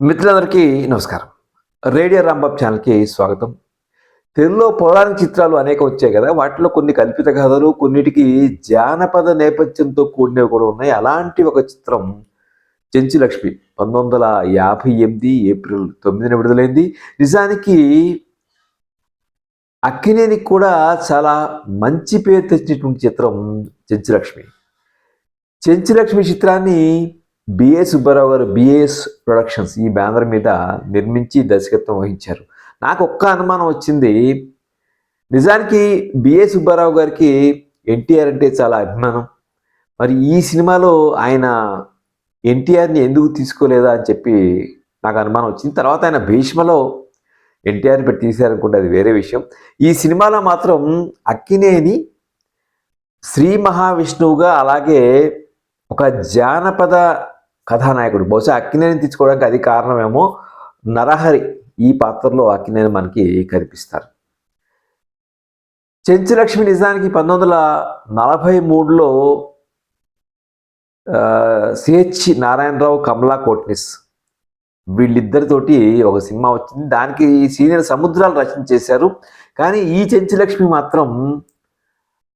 మిత్రులందరికీ నమస్కారం. రేడియో రాంబాబ్ ఛానల్కి స్వాగతం. తెలుగులో పౌరాణిక చిత్రాలు అనేక వచ్చాయి కదా వాటిలో కొన్ని కల్పిత కథలు కొన్నిటికి జానపద నేపథ్యంతో కూడినవి కూడా ఉన్నాయి. అలాంటి ఒక చిత్రం చెంచు లక్ష్మి పంతొమ్మిది వందల యాభై ఎనిమిది ఏప్రిల్ తొమ్మిదిన విడుదలైంది. నిజానికి అక్కినేనికి కూడా చాలా మంచి పేరు తెచ్చినటువంటి చిత్రం చెంచు లక్ష్మి చెంచు లక్ష్మి చిత్రాన్ని బిఏ సుబ్బారావు గారు బిఏఎస్ ప్రొడక్షన్స్ ఈ బ్యానర్ మీద నిర్మించి దర్శకత్వం వహించారు. నాకు ఒక్క అనుమానం వచ్చింది. నిజానికి బిఏ సుబ్బారావు గారికి ఎన్టీఆర్ అంటే చాలా అభిమానం. మరి ఈ సినిమాలో ఆయన ఎన్టీఆర్ని ఎందుకు తీసుకోలేదా అని చెప్పి నాకు అనుమానం వచ్చింది. తర్వాత ఆయన భీష్మలో ఎన్టీఆర్ని పెట్టి తీశారనుకుంటే అది వేరే విషయం. ఈ సినిమాలో మాత్రం అక్కినేని శ్రీ మహావిష్ణువుగా అలాగే ఒక జానపద కథానాయకుడు. బహుశా అక్కినేని తీసుకోవడానికి అది కారణమేమో నరహరి ఈ పాత్రలో అక్కినేని మనకి కనిపిస్తారు. చెంచులక్ష్మి నిజానికి పంతొమ్మిది వందల నలభై మూడులో సిహెచ్ నారాయణరావు కమలా కోట్నిస్ వీళ్ళిద్దరితోటి ఒక సినిమా వచ్చింది. దానికి సీనియర్ సముద్రాలు రచన చేశారు కానీ ఈ చెంచులక్ష్మి మాత్రం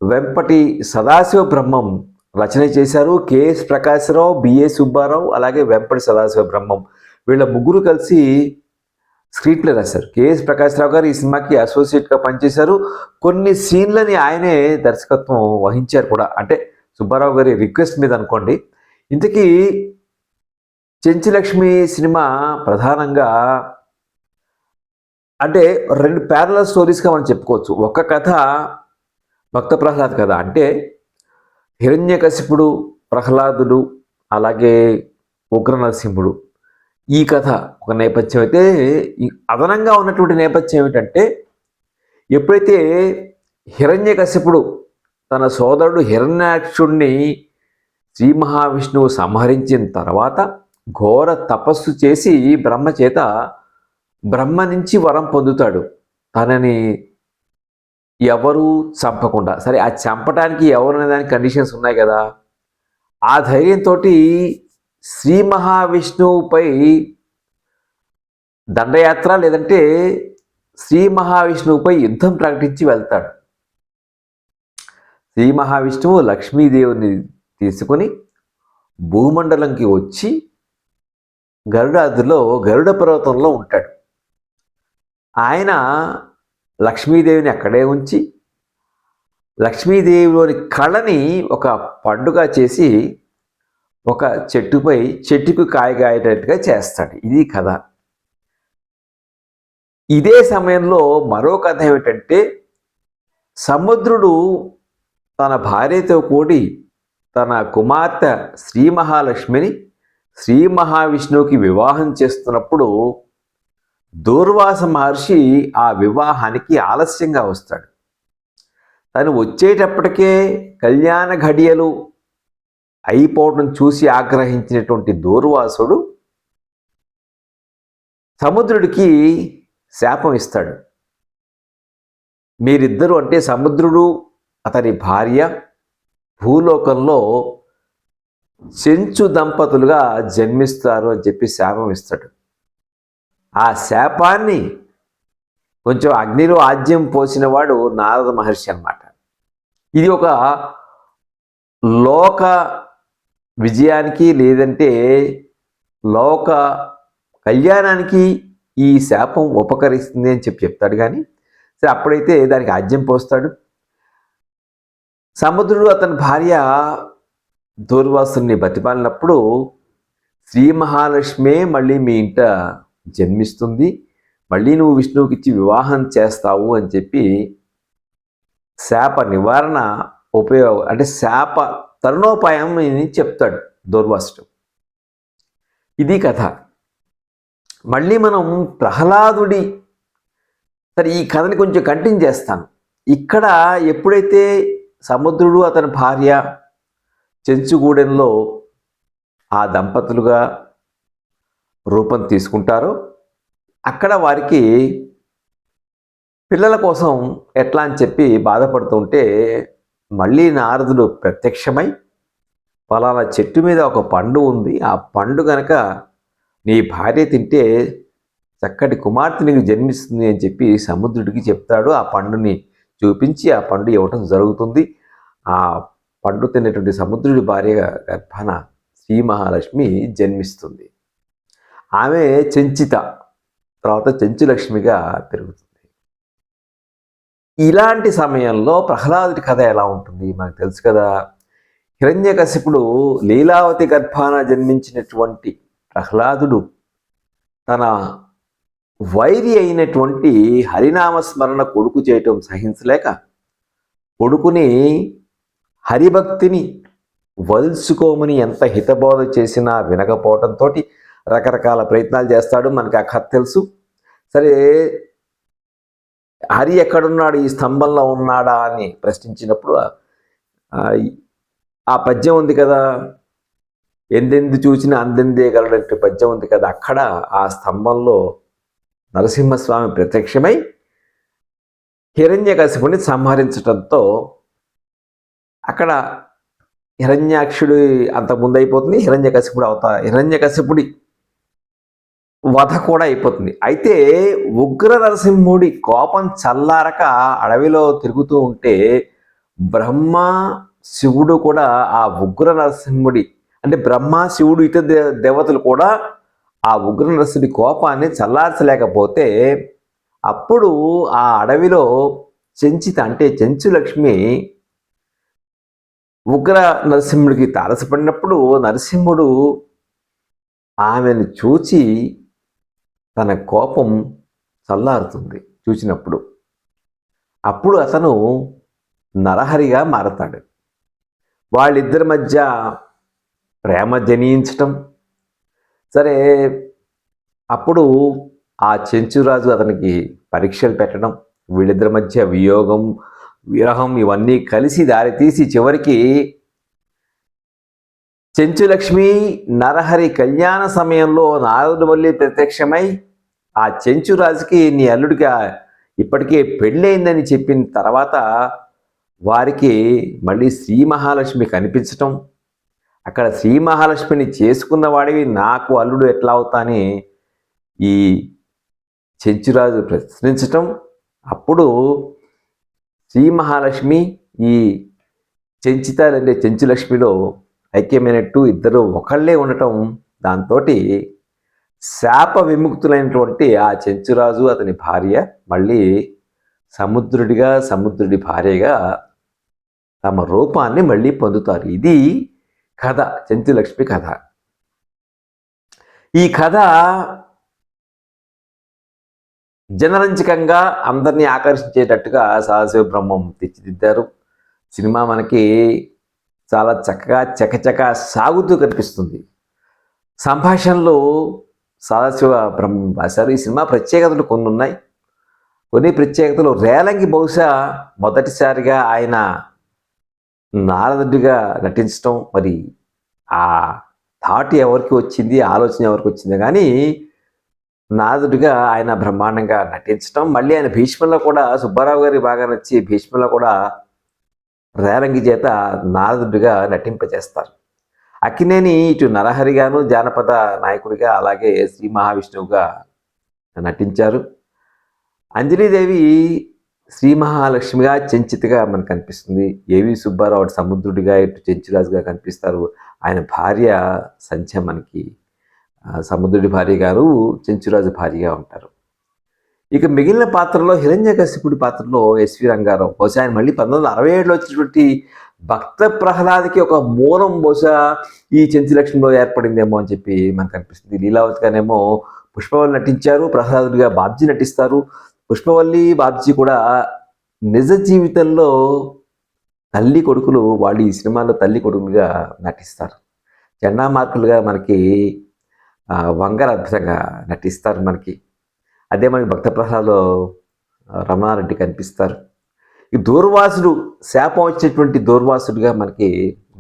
వెంపటి సదాశివ బ్రహ్మం రచన చేశారు కెఎస్ ప్రకాశ్రావు బిఏ సుబ్బారావు అలాగే వెంపటి సదాశివ బ్రహ్మం. వీళ్ళ ముగ్గురు కలిసి స్క్రీన్ ప్లే రాశారు. కెఎస్ ప్రకాశ్రావు గారు ఈ సినిమాకి అసోసియేట్గా పనిచేశారు. కొన్ని సీన్లని ఆయనే దర్శకత్వం వహించారు కూడా. అంటే సుబ్బారావు గారి రిక్వెస్ట్ మీద అనుకోండి. ఇంతకీ చెంచులక్ష్మి సినిమా ప్రధానంగా అంటే రెండు ప్యారల స్టోరీస్గా మనం చెప్పుకోవచ్చు. ఒక కథ భక్త ప్రహ్లాద్ కథ. అంటే హిరణ్యకశిపుడు ప్రహ్లాదుడు అలాగే ఉగ్ర నరసింహుడు ఈ కథ ఒక నేపథ్యం అయితే ఈ అదనంగా ఉన్నటువంటి నేపథ్యం ఏమిటంటే ఎప్పుడైతే హిరణ్యకశిపుడు తన సోదరుడు హిరణ్యాక్షుణ్ణి శ్రీ మహావిష్ణువు సంహరించిన తర్వాత ఘోర తపస్సు చేసి బ్రహ్మ చేత బ్రహ్మ నుంచి వరం పొందుతాడు. తనని ఎవరు చంపకుండా. సరే ఆ చంపడానికి ఎవరు దానికి కండిషన్స్ ఉన్నాయి కదా. ఆ ధైర్యంతో శ్రీ మహావిష్ణువుపై దండయాత్ర లేదంటే శ్రీ మహావిష్ణువుపై యుద్ధం ప్రకటించి వెళ్తాడు. శ్రీ మహావిష్ణువు లక్ష్మీదేవిని తీసుకొని భూమండలంకి వచ్చి గరుడాదిలో గరుడ పర్వతంలో ఉంటాడు. ఆయన లక్ష్మీదేవిని అక్కడే ఉంచి లక్ష్మీదేవిలోని కళని ఒక పండుగ చేసి ఒక చెట్టుపై చెట్టుకు కాయగాయేటట్టుగా చేస్తాడు. ఇది కథ. ఇదే సమయంలో మరో కథ ఏమిటంటే సముద్రుడు తన భార్యతో కూడి తన కుమార్తె శ్రీ మహాలక్ష్మిని శ్రీ మహావిష్ణువుకి వివాహం చేస్తున్నప్పుడు దూర్వాస మహర్షి ఆ వివాహానికి ఆలస్యంగా వస్తాడు. తను వచ్చేటప్పటికే కళ్యాణ ఘడియలు అయిపోవడం చూసి ఆగ్రహించినటువంటి దూర్వాసుడు సముద్రుడికి శాపం ఇస్తాడు. మీరిద్దరూ అంటే సముద్రుడు అతని భార్య భూలోకంలో చెంచు దంపతులుగా జన్మిస్తారు అని చెప్పి శాపం ఇస్తాడు. ఆ శాపాన్ని కొంచెం అగ్నిలో ఆజ్యం పోసిన వాడు నారద మహర్షి అన్నమాట. ఇది ఒక లోక విజయానికి లేదంటే లోక కళ్యాణానికి ఈ శాపం ఉపకరిస్తుంది అని చెప్పి చెప్తాడు కానీ సరే అప్పుడైతే దానికి ఆజ్యం పోస్తాడు. సముద్రుడు అతని భార్య దూర్వాసుని బతిమాలినప్పుడు శ్రీ మహాలక్ష్మే మళ్ళీ మీ ఇంట జన్మిస్తుంది. మళ్ళీ నువ్వు విష్ణువుకి ఇచ్చి వివాహం చేస్తావు అని చెప్పి శాప నివారణ ఉపయోగ అంటే శాప తరుణోపాయం అని చెప్తాడు దుర్వాసుడు. ఇది కథ. మళ్ళీ మనం ప్రహ్లాదుడి సరే ఈ కథని కొంచెం కంటిన్యూ చేస్తాను. ఇక్కడ ఎప్పుడైతే సముద్రుడు అతని భార్య చెంచుగూడెంలో ఆ దంపతులుగా రూపం తీసుకుంటారో. అక్కడ వారికి పిల్లల కోసం ఎట్లా అని చెప్పి బాధపడుతుంటే మళ్ళీ నారదుడు ప్రత్యక్షమై పలానా చెట్టు మీద ఒక పండు ఉంది. ఆ పండు గనక నీ భార్య తింటే చక్కటి కుమార్తె నీకు జన్మిస్తుంది అని చెప్పి సముద్రుడికి చెప్తాడు. ఆ పండుని చూపించి ఆ పండు ఇవ్వటం జరుగుతుంది. ఆ పండు తినేటువంటి సముద్రుడి భార్య గర్భాన శ్రీ మహాలక్ష్మి జన్మిస్తుంది. ఆమె చెంచిత తర్వాత చెంచులక్ష్మిగా పెరుగుతుంది. ఇలాంటి సమయంలో ప్రహ్లాదుడి కథ ఎలా ఉంటుంది? మనకు తెలుసు కదా. హిరణ్యకశిపుడు లీలావతి గర్భాన జన్మించినటువంటి ప్రహ్లాదుడు తన వైరి అయినటువంటి హరినామ స్మరణ కొడుకు చేయటం సహించలేక కొడుకుని హరిభక్తిని వదుల్చుకోమని ఎంత హితబోధ చేసినా వినకపోవటంతో రకరకాల ప్రయత్నాలు చేస్తాడు మనకి ఆ కథ తెలుసు. సరే హరి ఎక్కడున్నాడు ఈ స్తంభంలో ఉన్నాడా అని ప్రశ్నించినప్పుడు ఆ- పద్యం ఉంది కదా ఎందెందు చూసినా అందెందేయగలడంటే పద్యం ఉంది కదా అక్కడ ఆ స్తంభంలో నరసింహస్వామి ప్రత్యక్షమై హిరణ్యకశిపుని సంహరించడంతో అక్కడ హిరణ్యాక్షుడి అంత ముందు అయిపోతుంది హిరణ్యకశిపుడు అవుతా హిరణ్యకశిపుడి వధ కూడా అయిపోతుంది. అయితే ఉగ్ర నరసింహుడి కోపం చల్లారక అడవిలో తిరుగుతూ ఉంటే బ్రహ్మ శివుడు కూడా ఆ ఉగ్ర నరసింహుడి అంటే బ్రహ్మ శివుడు ఇతర దే- దేవతలు కూడా ఆ ఉగ్ర నరసింహుడి కోపాన్ని చల్లార్చలేకపోతే అప్పుడు ఆ అడవిలో చెంచిత అంటే చెంచు లక్ష్మి ఉగ్ర నరసింహుడికి తారసపడినప్పుడు నరసింహుడు ఆమెను చూచి తన కోపం చల్లారుతుంది చూసినప్పుడు. అప్పుడు అతను నరహరిగా మారతాడు. వాళ్ళిద్దరి మధ్య ప్రేమ జనించటం. సరే అప్పుడు ఆ చెంచురాజు అతనికి పరీక్షలు పెట్టడం వీళ్ళిద్దరి మధ్య వియోగం విరహం ఇవన్నీ కలిసి దారితీసి చివరికి చెంచులక్ష్మి నరహరి కళ్యాణ సమయంలో నారదుడు మళ్ళీ ప్రత్యక్షమై ఆ చెంచురాజుకి నీ అల్లుడికి ఇప్పటికే పెళ్ళయిందని చెప్పిన తర్వాత వారికి మళ్ళీ శ్రీ మహాలక్ష్మి కనిపించటం. అక్కడ శ్రీ మహాలక్ష్మిని చేసుకున్న వాడివి నాకు అల్లుడు ఎట్లా అవుతాని ఈ చెంచురాజు ప్రశ్నించటం. అప్పుడు శ్రీ మహాలక్ష్మి ఈ చెంచితాలంటే చెంచులక్ష్మిలో ఐక్యమైనట్టు ఇద్దరు ఒకళ్ళే ఉండటం దాంతో శాప విముక్తులైనటువంటి ఆ చెంచురాజు అతని భార్య మళ్ళీ సముద్రుడిగా సముద్రుడి భార్యగా తమ రూపాన్ని మళ్ళీ పొందుతారు. ఇది కథ చెంచులక్ష్మి కథ. ఈ కథ జనరంజకంగా అందరినీ ఆకర్షించేటట్టుగా సదాశివ బ్రహ్మం తీర్చిదిద్దారు సినిమా మనకి చాలా చక్కగా చకచక సాగుతూ కనిపిస్తుంది. సంభాషణలో సదాశివ బ్రహ్మ రాశారు. ఈ సినిమా ప్రత్యేకతలు కొన్ని ఉన్నాయి. కొన్ని ప్రత్యేకతలు రేలంగి బహుశా మొదటిసారిగా ఆయన నారదుడిగా నటించడం మరి ఆ థాట్ ఎవరికి వచ్చింది ఆలోచన ఎవరికి వచ్చింది కానీ నారదుడిగా ఆయన బ్రహ్మాండంగా నటించడం మళ్ళీ ఆయన భీష్మంలో కూడా సుబ్బారావు గారికి బాగా నచ్చి భీష్మంలో కూడా రేరంగి చేత నారదుడిగా నటింపజేస్తారు. అక్కినేని ఇటు నరహరిగాను జానపద నాయకుడిగా అలాగే శ్రీ మహావిష్ణువుగా నటించారు. అంజలీదేవి శ్రీ మహాలక్ష్మిగా చెంచితగా మనకు కనిపిస్తుంది. ఏవి సుబ్బారావు సముద్రుడిగా ఇటు చెంచురాజుగా కనిపిస్తారు. ఆయన భార్య సంధ్య మనకి సముద్రుడి భార్య గారు చెంచురాజు భార్యగా ఉంటారు. ఇక మిగిలిన పాత్రలో హిరణ్యకశిపుడి పాత్రలో ఎస్వి రంగారావు. బహుశా ఆయన మళ్ళీ పంతొమ్మిది వందల అరవై ఏడులో వచ్చినటువంటి భక్త ప్రహ్లాద్కి ఒక మూలం బహుశా ఈ చెంచులక్ష్మిలో ఏర్పడిందేమో అని చెప్పి మనకు అనిపిస్తుంది. లీలావతిగానేమో పుష్పవల్లి నటించారు ప్రహ్లాదుడిగా బాబ్జీ నటిస్తారు. పుష్పవల్లి బాబ్జీ కూడా నిజ జీవితంలో తల్లి కొడుకులు వాళ్ళు ఈ సినిమాలో తల్లి కొడుకులుగా నటిస్తారు. జెండా మార్కులుగా మనకి వంగర అద్భుతంగా నటిస్తారు మనకి. అదే మనకి భక్త ప్రహ్లాద్లో రమణారెడ్డి కనిపిస్తారు. ఈ దూర్వాసుడు శాపం వచ్చేటువంటి దూర్వాసుడిగా మనకి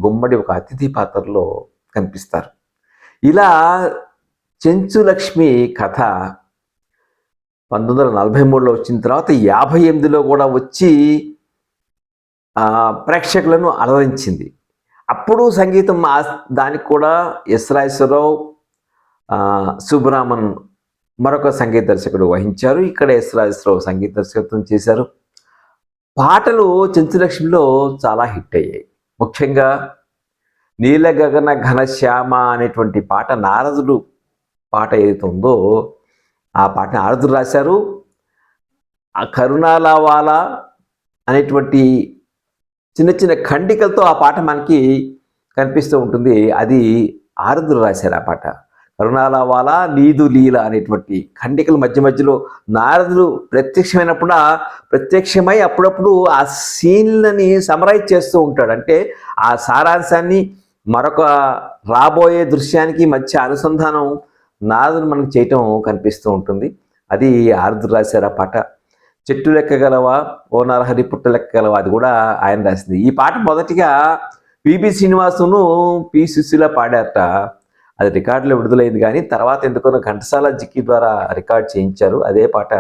గుమ్మడి ఒక అతిథి పాత్రలో కనిపిస్తారు. ఇలా చెంచులక్ష్మి కథ పంతొమ్మిది వందల నలభై మూడులో వచ్చిన తర్వాత యాభై ఎనిమిదిలో కూడా వచ్చి ప్రేక్షకులను అలరించింది. అప్పుడు సంగీతం దానికి కూడా ఎస్ రాజేశ్వరరావు సుబ్రహ్మణ్ మరొక సంగీత దర్శకుడు వహించారు. ఇక్కడ ఎస్ రాజేశ్వరరావు సంగీత దర్శకత్వం చేశారు. పాటలు చెంచులక్ష్మిలో చాలా హిట్ అయ్యాయి. ముఖ్యంగా నీల గగన ఘనశ్యామ అనేటువంటి పాట నారదుడు పాట ఏదైతే ఉందో ఆ పాట నారదుడు రాశారు. ఆ కరుణాలవాల అనేటువంటి చిన్న చిన్న ఖండికలతో ఆ పాట మనకి కనిపిస్తూ ఉంటుంది. అది ఆరుద్రు రాశారు ఆ పాట. కరుణాలవాల నీదు లీల అనేటువంటి ఖండికల మధ్య మధ్యలో నారదుడు ప్రత్యక్షమైనప్పుడు ప్రత్యక్షమై అప్పుడప్పుడు ఆ సీన్లని సమరైజ్ చేస్తూ ఉంటాడు. అంటే ఆ సారాంశాన్ని మరొక రాబోయే దృశ్యానికి మధ్య అనుసంధానం నారదులు మనకు చేయటం కనిపిస్తూ ఉంటుంది. అది ఆరుద్రు రాశారు ఆ పాట. చెట్టు లెక్కగలవా ఓ నరహరి పుట్ట లెక్కగలవా అది కూడా ఆయన రాసింది. ఈ పాట మొదటిగా పిబి శ్రీనివాసును పి సుశీల పాడారట. అది రికార్డులో విడుదలైంది కానీ తర్వాత ఎందుకనో ఘంటసాల జిక్కి ద్వారా రికార్డ్ చేయించారు. అదే పాట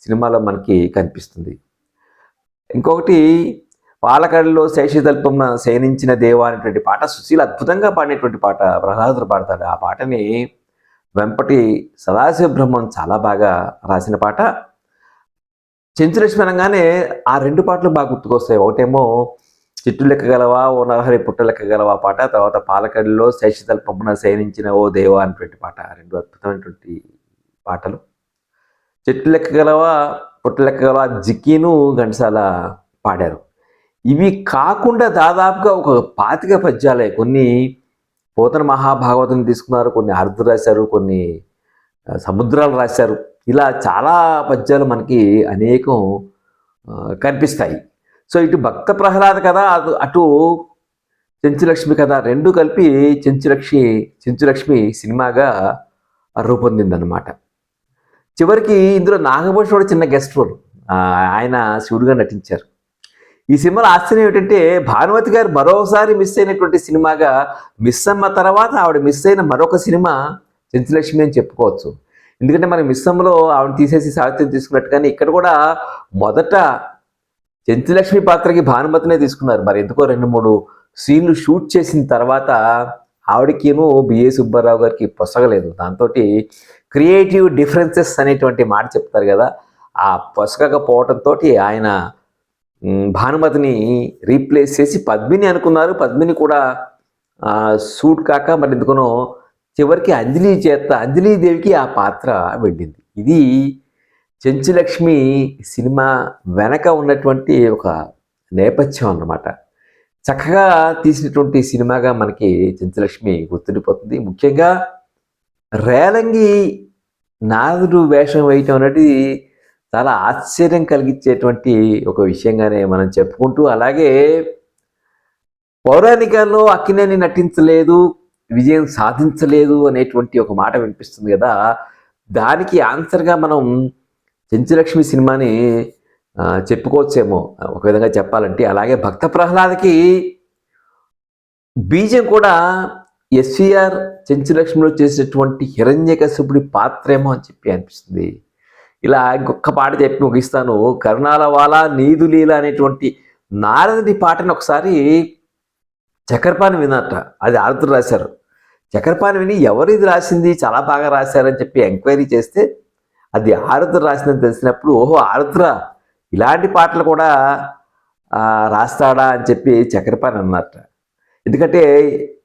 సినిమాలో మనకి కనిపిస్తుంది. ఇంకొకటి పాలకడలో శేషితల్పం శయనించిన దేవ అనేటువంటి పాట సుశీల అద్భుతంగా పాడినటువంటి పాట ప్రహ్లాదుడు పాడతాడు. ఆ పాటని వెంపటి సదాశివ బ్రహ్మం చాలా బాగా రాసిన పాట. చెంచులక్ష్మి అనగానే ఆ రెండు పాటలు బాగా గుర్తుకొస్తాయి. ఒకటేమో చెట్టు లెక్కగలవా ఓ నరహరి పుట్ట లెక్కగలవా పాట? తర్వాత పాలకడిలో శేషతల్పమున శయనించిన ఓ దేవా అనేటువంటి పాట. రెండు అద్భుతమైనటువంటి పాటలు. చెట్టు లెక్కగలవా పుట్ట లెక్కగలవా జిక్కీను ఘంటసాల పాడారు. ఇవి కాకుండా దాదాపుగా ఒక పాతిక పద్యాలే. కొన్ని పోతన మహాభాగవతం తీసుకున్నారు కొన్ని అర్ధ రాశారు కొన్ని సముద్రాలు రాశారు. ఇలా చాలా పద్యాలు మనకి అనేకం కనిపిస్తాయి. సో ఇటు భక్త ప్రహ్లాద కథ అటు అటు చెంచులక్ష్మి కథ రెండు కలిపి చెంచులక్ష్మి చెంచులక్ష్మి సినిమాగా రూపొందిందనమాట చివరికి ఇందులో నాగభూషణ్ కూడా చిన్న గెస్ట్ రోల్. ఆయన శివుడుగా నటించారు. ఈ సినిమాలో ఆశ్చర్యం ఏంటంటే భానుమతి గారు మరోసారి మిస్ అయినటువంటి సినిమాగా మిస్ అమ్మ తర్వాత ఆవిడ మిస్ అయిన మరొక సినిమా చెంచులక్ష్మి అని చెప్పుకోవచ్చు. ఎందుకంటే మనం మిస్సంలో ఆవిడ తీసేసి సాహిత్యం తీసుకున్నట్టు కానీ ఇక్కడ కూడా మొదట చెంచులక్ష్మి పాత్రకి భానుమతినే తీసుకున్నారు. మరి ఎందుకో రెండు మూడు సీన్లు షూట్ చేసిన తర్వాత ఆవిడకిను బిఏ సుబ్బారావు గారికి పొసగలేదు. దాంతో క్రియేటివ్ డిఫరెన్సెస్ అనేటువంటి మాట చెప్తారు కదా ఆ పొసగకపోవటంతో ఆయన భానుమతిని రీప్లేస్ చేసి పద్మిని అనుకున్నారు. పద్మిని కూడా సూట్ కాక మరి ఎందుకునో చివరికి అంజలి చేత అంజలీదేవికి ఆ పాత్ర వెళ్ళింది ఇది చెంచులక్ష్మి సినిమా వెనక ఉన్నటువంటి ఒక నేపథ్యం అన్నమాట. చక్కగా తీసినటువంటి సినిమాగా మనకి చెంచులక్ష్మి గుర్తుండిపోతుంది. ముఖ్యంగా రేలంగి నారదుడు వేషం వేయటం అనేది చాలా ఆశ్చర్యం కలిగించేటువంటి ఒక విషయంగానే మనం చెప్పుకుంటూ అలాగే పౌరాణికాల్లో అక్కినేని నటించలేదు విజయం సాధించలేదు అనేటువంటి ఒక మాట వినిపిస్తుంది కదా. దానికి ఆన్సర్గా మనం చెంచులక్ష్మి సినిమాని చెప్పుకోవచ్చేమో. ఒక విధంగా చెప్పాలంటే అలాగే భక్త ప్రహ్లాదకి బీజం కూడా ఎస్విఆర్ చెంచులక్ష్మిలో చేసినటువంటి హిరణ్యకశిపుడి పాత్రేమో అని చెప్పి అనిపిస్తుంది. ఇలా ఇంకొక పాట చెప్పి ముగిస్తాను. కరుణాల వాల నీదు లీల అనేటువంటి నారదుడి పాటను ఒకసారి చక్రపాణి వినట అది ఆరుతులు రాశారు. చక్రపాణి విని ఎవరు ఇది రాసింది చాలా బాగా రాశారని చెప్పి ఎంక్వైరీ చేస్తే అది ఆరుద్ర రాసిందని తెలిసినప్పుడు ఓహో ఆరుద్ర ఇలాంటి పాటలు కూడా రాస్తాడా అని చెప్పి చక్రపాణి అన్నట్ట ఎందుకంటే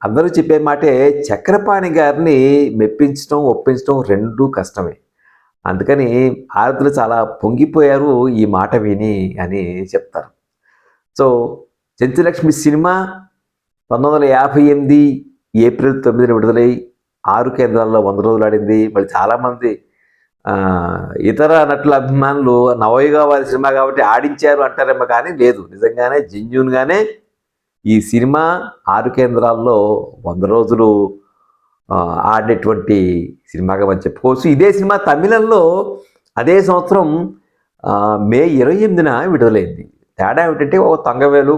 అందరూ చెప్పే మాటే చక్రపాణి గారిని మెప్పించడం ఒప్పించడం రెండూ కష్టమే. అందుకని ఆరుద్ర చాలా పొంగిపోయారు ఈ మాట విని అని చెప్తారు. సో చెంచులక్ష్మి సినిమా పంతొమ్మిది వందల యాభై ఎనిమిది ఏప్రిల్ తొమ్మిదిన విడుదలై ఆరు కేంద్రాల్లో వంద రోజులు ఆడింది. మళ్ళీ చాలామంది ఇతర నటుల అభిమానులు నవయుగా వారి సినిమా కాబట్టి ఆడించారు అంటారేమో కానీ లేదు. నిజంగానే జెన్యున్గానే ఈ సినిమా ఆరు కేంద్రాల్లో వంద రోజులు ఆడినటువంటి సినిమాగా మనం చెప్పుకోవచ్చు. ఇదే సినిమా తమిళంలో అదే సంవత్సరం మే ఇరవై ఎనిమిదిన విడుదలైంది. తేడా ఏమిటంటే ఒక తంగవేలు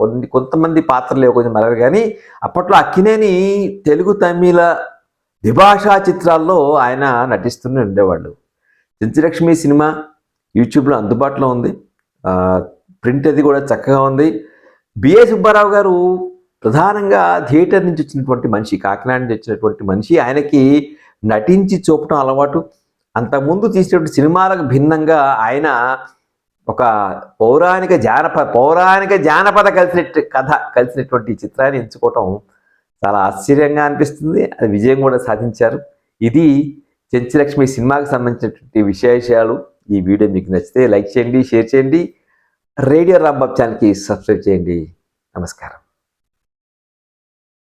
కొన్ని కొంతమంది పాత్రలు కొంచెం మరరు కానీ అప్పట్లో అక్కినేని తెలుగు తమిళ ద్విభాషా చిత్రాల్లో ఆయన నటిస్తూనే ఉండేవాళ్ళు. చెంచులక్ష్మి సినిమా యూట్యూబ్లో అందుబాటులో ఉంది. ప్రింట్ అది కూడా చక్కగా ఉంది. బిఏ సుబ్బారావు గారు ప్రధానంగా థియేటర్ నుంచి వచ్చినటువంటి మనిషి కాకినాడ నుంచి వచ్చినటువంటి మనిషి. ఆయనకి నటించి చూపటం అలవాటు. అంతకుముందు తీసినటువంటి సినిమాలకు భిన్నంగా ఆయన ఒక పౌరాణిక జానపద పౌరాణిక జానపద కలిసినట్టు కథ కలిసినటువంటి చిత్రాన్ని ఎంచుకోవటం చాలా ఆశ్చర్యంగా అనిపిస్తుంది. అది విజయం కూడా సాధించారు. ఇది చెంచలక్ష్మి సినిమాకి సంబంధించినటువంటి విశేషాలు. ఈ వీడియో మీకు నచ్చితే లైక్ చేయండి షేర్ చేయండి. రేడియో రాంబాబ్ ఛానల్కి సబ్స్క్రైబ్ చేయండి. నమస్కారం.